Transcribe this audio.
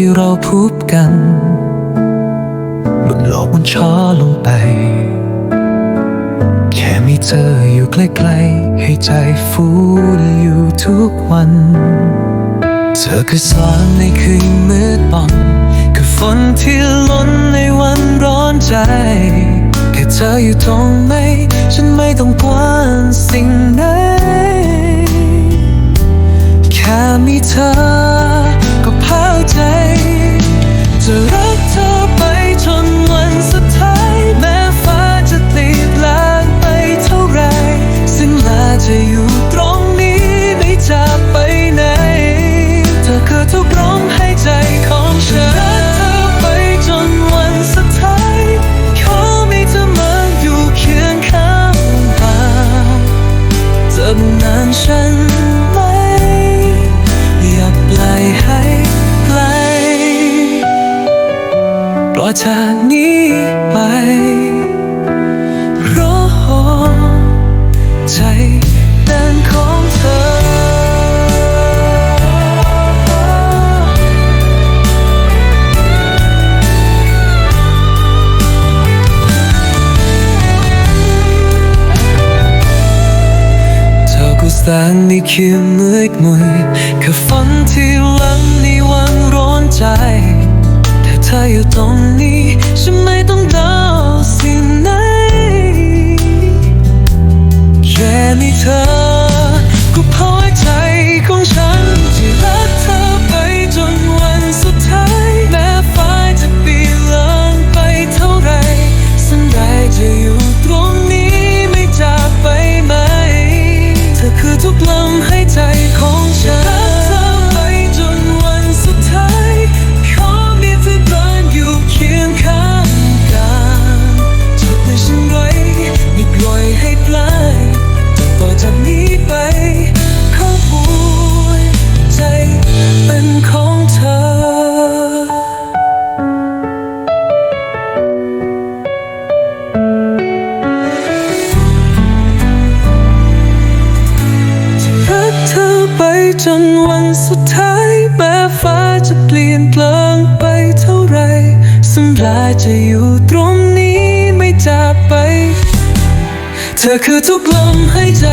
ที่เราพูบกันบนโลกมันช้าลงไป แค่มีเธออยู่ใกล้ๆให้ใจฟูอยู่ทุกวัน เธอคือแสงในคืนมืดมนคือฝนที่ล้นในวันร้อนใจ แค่เธออยู่ตรงไหนฉันไม่ต้องการสิ่งไห ปล่อยเธอนี้ไปเพราะใจเป็นของเธอเธอคือแสงในคืนมืดมุยคือฝันที่ลังในวันร้อนใจ ธออยู่ตรงนี้ฉันไม่ต้องเดาสิ่งไหนแค่มีเธอก็พอใจของฉันที่รักเธอไปจนวันสุดท้ายแม้ฟ้าจะเปลี่ยนแปลงไปเท่าไรสันใดจะอยู่ตรงนี้ไม่จากไปไหม เธอคือทุกลมหายใจของ จนวันสุดท้ายแม้ฟ้าจะเปลี่ยนแปลงไปเท่าไรสัญญาจะอยู่ตรงนี้ไม่จากไป เธอคือทุกลมหายใจ